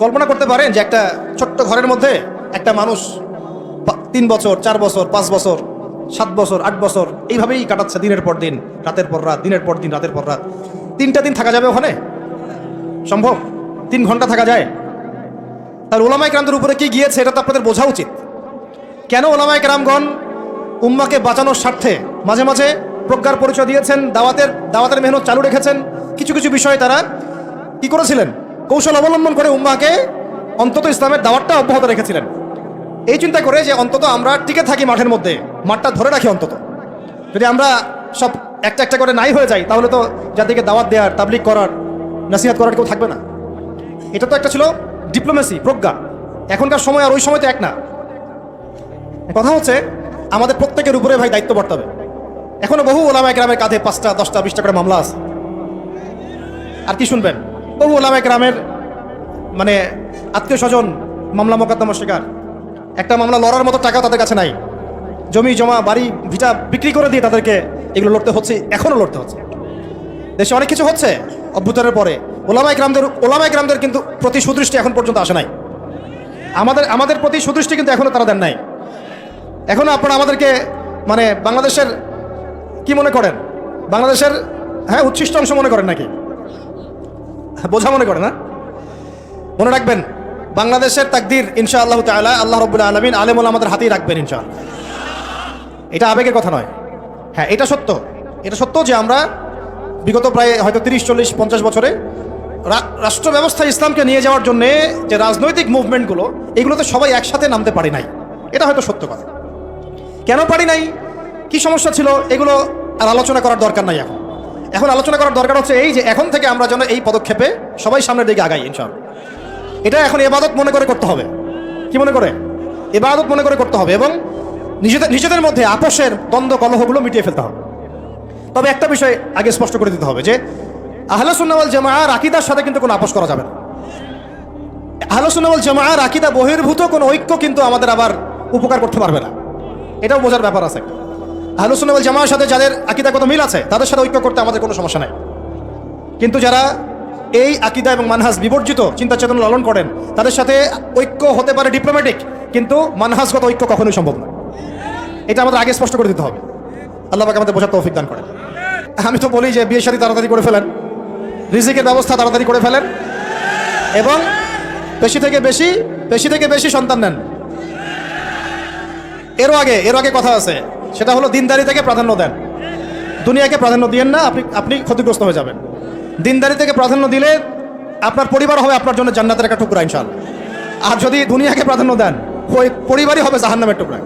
কল্পনা করতে পারেন যে একটা ছোট্ট ঘরের মধ্যে একটা মানুষ তিন বছর, চার বছর, পাঁচ বছর, সাত বছর, আট বছর এইভাবেই কাটাচ্ছে দিনের পর দিন, রাতের পর রাত, দিনের পর দিন, রাতের পর রাত। তিনটা দিন থাকা যাবে ওখানে? সম্ভব? তিন ঘণ্টা থাকা যায়? তার ওলামায় ক্রান্তের উপরে কি গিয়েছে এটা তো আপনাদের বোঝা উচিত। কেন ওলামায় ক্রামগণ উম্মাকে বাঁচানোর স্বার্থে মাঝে মাঝে প্রজ্ঞার পরিচয় দিয়েছেন, দাওয়াতের দাওয়াতের মেহনত চালু রেখেছেন? কিছু কিছু বিষয়ে তারা কি করেছিলেন? কৌশল অবলম্বন করে উম্মাকে অন্তত ইসলামের দাওয়াতটা অব্যাহত রেখেছিলেন। এই চিন্তা করে যে অন্তত আমরা টিকে থাকি মাঠের মধ্যে, মাঠটা ধরে রাখি অন্তত। যদি আমরা সব একটা একটা করে নাই হয়ে যাই, তাহলে তো যাদেরকে দাওয়াত দেওয়ার তাবলিক করার, নাসিহাত করার কেউ থাকবে না। এটা তো একটা ছিল ডিপ্লোমেসি প্রজ্ঞা। এখনকার সময় আর ওই সময় তো এক না। কথা হচ্ছে, আমাদের প্রত্যেকের উপরে ভাই দায়িত্ব বর্তাবে। এখনও বহু ওলামা গ্রামের কাঁধে পাঁচটা, দশটা, বিশটা করে মামলা আছে। আর কি শুনবেন? বহু ওলামা গ্রামের মানে আত্মীয় স্বজন মামলা মোকদ্দমা শিকার। একটা মামলা লড়ার মতো টাকা তাদের কাছে নাই। জমি, জমা, বাড়ি, ভিটা বিক্রি করে দিয়ে তাদেরকে এগুলো লড়তে হচ্ছে এখনও লড়তে হচ্ছে। দেশে অনেক কিছু হচ্ছে অভ্যুত্থানের পরে। ওলামাই গ্রামদের ওলামাই গ্রামদের কিন্তু প্রতি সুদৃষ্টি এখন পর্যন্ত আসে নাই। আমাদের আমাদের প্রতি সুদৃষ্টি কিন্তু এখনও তারা দেন নাই। এখনও আপনারা আমাদেরকে মানে বাংলাদেশের কি মনে করেন? বাংলাদেশের হ্যাঁ উচ্ছিষ্ট অংশ মনে করেন নাকি? বোঝা মনে করে না? মনে রাখবেন, বাংলাদেশের তাকদির ইনশা আল্লাহ তালা আল্লাহ রবুল্লা আলমিন আলেমুল আমাদের হাতেই রাখবেন ইনশা এটা আবেগের কথা নয়। হ্যাঁ এটা সত্য। এটা সত্য যে আমরা বিগত প্রায় হয়তো তিরিশ, চল্লিশ, পঞ্চাশ বছরে রাষ্ট্র ব্যবস্থা ইসলামকে নিয়ে যাওয়ার জন্য যে রাজনৈতিক মুভমেন্টগুলো, এগুলোতে সবাই একসাথে নামতে পারি নাই। এটা হয়তো সত্য কথা। কেন পারি নাই? কি সমস্যা ছিল? এগুলো আর আলোচনা করার দরকার নাই এখন। এখন আলোচনা করার দরকার হচ্ছে এই যে এখন থেকে আমরা যেন এই পদক্ষেপে সবাই সামনের দিকে আগাই, ইনশাআল্লাহ। এটা এখন এবাদত মনে করে করতে হবে। কি মনে করে? এবাদত মনে করে করতে হবে এবং নিজেদের নিজেদের মধ্যে আপোষের দ্বন্দ্ব কলহগুলো মিটিয়ে ফেলতে হবে। তবে একটা বিষয় আগে স্পষ্ট করে দিতে হবে যে আহলসুন্নাওয়াল জামাআর আকিদার সাথে কিন্তু কোনো আপোষ করা যাবে না। আহলসুন্নাওয়াল জামাআর আকিদা বহির্ভূত কোনো ঐক্য কিন্তু আমাদের আবার উপকার করতে পারবে না। এটাও বোঝার ব্যাপার আছে আহলসুন্নাওয়াল জামার সাথে যাদের আকিদাগত মিল আছে, তাদের সাথে ঐক্য করতে আমাদের কোনো সমস্যা নাই। কিন্তু যারা এই আকিদা এবং মানহাজ বিবর্জিত চিন্তা চেতনা লালন করেন, তাদের সাথে ঐক্য হতে পারে ডিপ্লোম্যাটিক কিন্তু মানহাজগত ঐক্য কখনোই সম্ভব না এটা আমাদের আগে স্পষ্ট করে দিতে হবে। আল্লাহ আমাদের বোঝার তৌফিক দান করেন। আমি তো বলি যে বিয়ে সাথে তাড়াতাড়ি করে ফেলেন। রিজিকের ব্যবস্থা তাড়াতাড়ি করে ফেলেন। এবং বেশি থেকে বেশি বেশি থেকে বেশি সন্তান নেন। এরও আগে এর আগে কথা আছে। সেটা হলো দিনদারি থেকে প্রাধান্য দেন। দুনিয়াকে প্রাধান্য দিয়েন না, আপনি আপনি ক্ষতিগ্রস্ত হয়ে যাবেন। দিনদারি থেকে প্রাধান্য দিলে আপনার পরিবার হবে আপনার জন্য জান্নাতের একটা টুকরা ইনশাল আর যদি দুনিয়াকে প্রাধান্য দেন, ওই পরিবারই হবে জাহান্নামের টুকরা।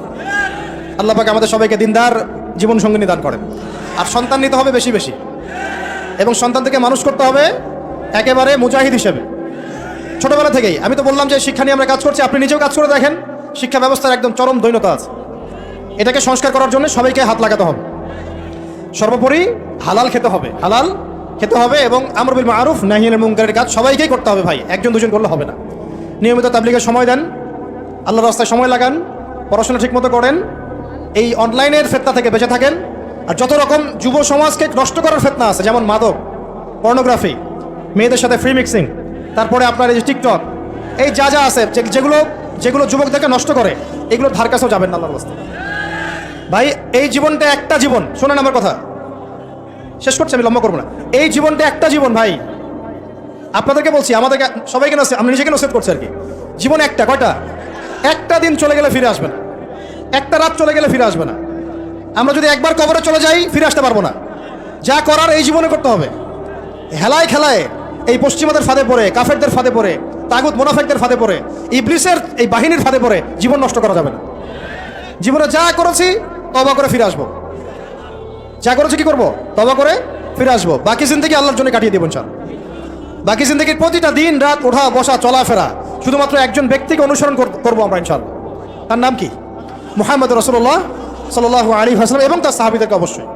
আল্লাহ পাকে আমাদের সবাইকে দিনদার জীবন সঙ্গিনী দান করেন। আর সন্তান নিতে হবে বেশি বেশি। এবং সন্তান থেকে মানুষ করতে হবে একেবারে মুজাহিদ হিসেবে। ছোটবেলা থেকেই, আমি তো বললাম যে শিক্ষা নিয়ে আমরা কাজ করছি, আপনি নিজেও কাজ করে দেখেন, শিক্ষা ব্যবস্থার একদম চরম দৈনতা আছে। এটাকে সংস্কার করার জন্য সবাইকে হাত লাগাতে হবে। সর্বোপরি হালাল খেতে হবে। হালাল খেতে হবে এবং আমরবিল মারুফ নাহিনের মুঙ্কারের কাজ সবাইকেই করতে হবে ভাই। একজন দুজন করলে হবে না। নিয়মিত তাবলিগের সময় দেন, আল্লাহর রাস্তায় সময় লাগান, পড়াশোনা ঠিকমতো করেন, এই অনলাইনের ফেতনা থেকে বেঁচে থাকেন। আর যত রকম যুব সমাজকে নষ্ট করার ফেতনা আছে, যেমন মাদক, পর্নোগ্রাফি, মেয়েদের সাথে ফ্রি মিক্সিং তারপরে আপনার এই যে টিকটক, এই যা যা আছে যেগুলো যেগুলো যুবকদেরকে নষ্ট করে, এগুলো ধার কাছেও যাবেন না আল্লাহর রাস্তায়। ভাই, এই জীবনটা একটা জীবন। শোনেন আমার কথা। শেষ করছি, আমি লম্বা করব না। এই জীবনটা একটা জীবন, ভাই। আপনাদেরকে বলছি, আমাদেরকে সবাইকে নসে আমি নিজেকে নসেদ করছি আর কি। জীবন একটা, কয়টা? একটা দিন চলে গেলে ফিরে আসবে না। একটা রাত চলে গেলে ফিরে আসবে না। আমরা যদি একবার কবরে চলে যাই, ফিরে আসতে পারব না। যা করার এই জীবনে করতে হবে। হেলায় খেলায় এই পশ্চিমাদের ফাঁদে পড়ে, কাফেরদের ফাঁদে পড়ে, তাগুত মোনাফেকদের ফাঁদে পড়ে, ইবলিসের এই বাহিনীর ফাঁদে পড়ে, জীবন নষ্ট করা যাবে না। জীবনে যা করেছি তবা করে ফিরে আসব। যা করেছি কি করব? তবা করে ফিরে আসব। বাকি জিন্দগি আল্লাহর জন্য কাটিয়ে দেবেন চান বাকি জিন্দগির প্রতিটা দিন, রাত, ওঠা, বসা, চলাফেরা শুধুমাত্র একজন ব্যক্তিকে অনুসরণ কর- করব আমরা ইনশাল্লাহ তার নাম কি? মুহাম্মদ রসুল্লাহ সাল আলী হাসলাম এবং তার সাহাবিদেরকে অবশ্যই।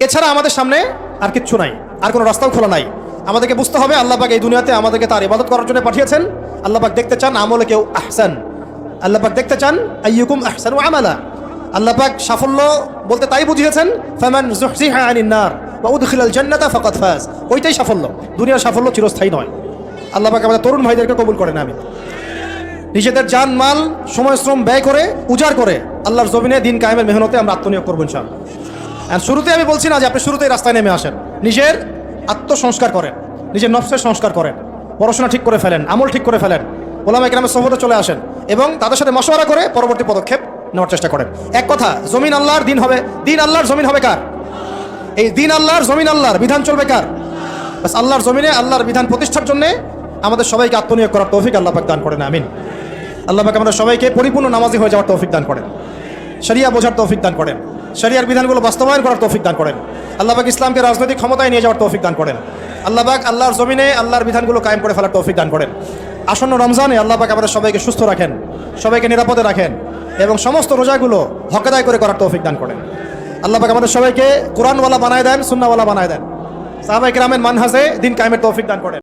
এছাড়া আমাদের সামনে আর কিচ্ছু নাই, আর কোনো রাস্তাও খোলা নাই। আমাদেরকে বুঝতে হবে আল্লাহবাক এই দুনিয়াতে আমাদেরকে তার ইবাদত করার জন্য পাঠিয়েছেন। আল্লাহবাক দেখতে চান আমলে কেউ আহসান। আল্লাহবাক দেখতে চান, আইয়ুকুম আহসান ও আমালা। আল্লাহবাক সাফল্য বলতে তাই বুঝিয়েছেন, ফামান জুহজিহা আনিন নার ওয়া উদখিলাল জান্নাতা ফাকাদ ফাজ। ওইটাই সাফল্য। দুনিয়ার সাফল্য চিরস্থায়ী নয়। আল্লাহ পাক আমাদের তরুণ ভাইদেরকে কবুল করেন আমি নিজেদের যান মাল, সময়, শ্রম ব্যয় করে, উজাড় করে আল্লাহর জমিনে দিন কায়েমের মেহনতে আমরা আত্মনিয়োগ করব ইনশাল আর শুরুতে আমি বলছি না যে আপনি শুরুতেই রাস্তায় নেমে আসেন। নিজের আত্মসংস্কার করেন। নিজের নফসের সংস্কার করেন। পড়াশোনা ঠিক করে ফেলেন। আমল ঠিক করে ফেলেন। ওলামা একরামের সহবতে চলে আসেন। এবং তাদের সাথে মশওয়ারা করে পরবর্তী পদক্ষেপ নেওয়ার চেষ্টা করেন। এক কথা, জমিন আল্লাহর, দিন হবে। দিন আল্লাহর, জমিন হবে কার? এই দিন আল্লাহর, জমিন আল্লাহর, বিধান চলবে কার? বাস আল্লাহর জমিনে আল্লাহর বিধান প্রতিষ্ঠার জন্য আমাদের সবাইকে আত্মনিয়োগ করার তৌফিক আল্লাহ পাক দান করেন, আমিন। আল্লাহ পাক আমাদের সবাইকে পরিপূর্ণ নামাজি হয়ে যাওয়ার তৌফিক দান করেন। শরিয়া বোঝার তৌফিক দান করেন। শরিয়ার বিধানগুলো বাস্তবায়ন করার তৌফিক দান করেন। আল্লাহ পাক ইসলামকে রাজনৈতিক ক্ষমতায় নিয়ে যাওয়ার তৌফিক দান করেন। আল্লাহ পাক আল্লাহর জমিনে আল্লাহর বিধানগুলো কায়েম করে ফেলার তৌফিক দান করেন। আসন্ন রমজানে আল্লাহ পাক আমাদের সবাইকে সুস্থ রাখেন। সবাইকে নিরাপদে রাখেন। এবং সমস্ত রোজাগুলো হকাদায় করে করার তৌফিক দান করেন। আল্লাহ আমাদের সবাইকে কোরআনওয়ালা বানায় দেন, সুন্নাওয়ালা বানায় দেন। সাহাবাই গ্রামের মানহাজে দিন কায়েমের তৌফিক দান করেন।